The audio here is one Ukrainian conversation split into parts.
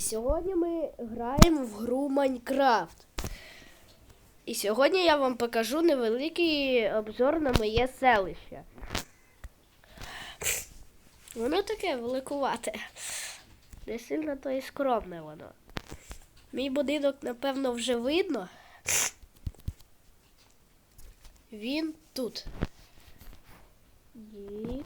Сьогодні ми граємо в гру Майнкрафт. І сьогодні я вам покажу невеликий обзор на моє селище. Воно таке великувате. Не сильно то і скромне воно. Мій будинок, напевно, вже видно. Він тут. Дік.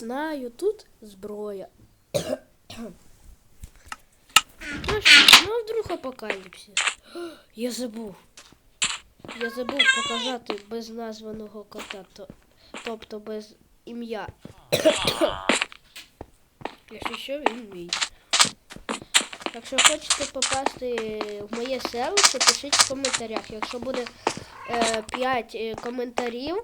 Знаю, тут зброя. Ну, ну, а вдруг апокаліпсис. Я забув. Я забув показати без названого кота, то, тобто без ім'я. Якщо що, він мій. Якщо хочете попасти в моє селище, пишіть в коментарях. Якщо буде е, 5 е, коментарів,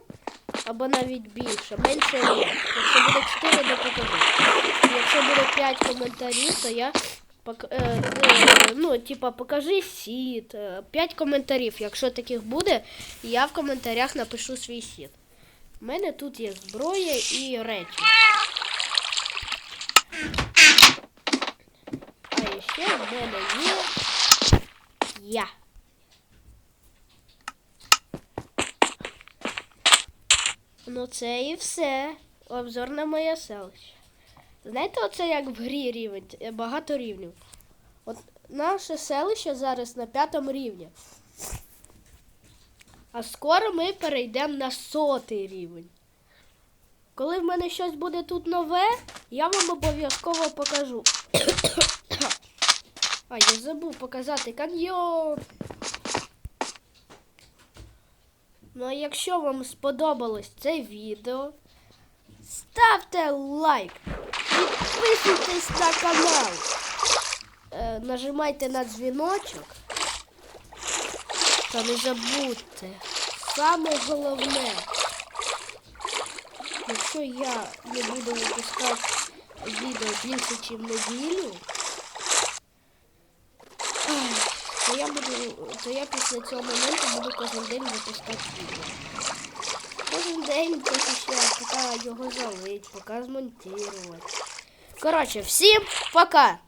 або навіть більше, менше ні. Якщо буде 4, то покажу. Якщо буде 5 коментарів, то я е, е, ну, типа, покажи сіт. 5 коментарів. Якщо таких буде, я в коментарях напишу свій сіт. У мене тут є зброя і речі. А ще в мене є я. Ну це і все. Обзор на моє селище. Знаєте, оце як в грі рівень, е, багато рівнів. От наше селище зараз на п'ятому рівні. А скоро ми перейдемо на сотий рівень. Коли в мене щось буде тут нове, я вам обов'язково покажу. а, я забув показати каньйон. Ну а якщо вам сподобалось це відео, ставте лайк, підписуйтесь на канал, е, нажимайте на дзвіночок. Та не забудьте. Саме головне, якщо я не буду випускати відео більше, ніж неділю, ах, то я буду, то я після цього моменту буду кожен день випускати відео. Кожен день ще поки його залить, поки змонтувати. Коротше, всім пока!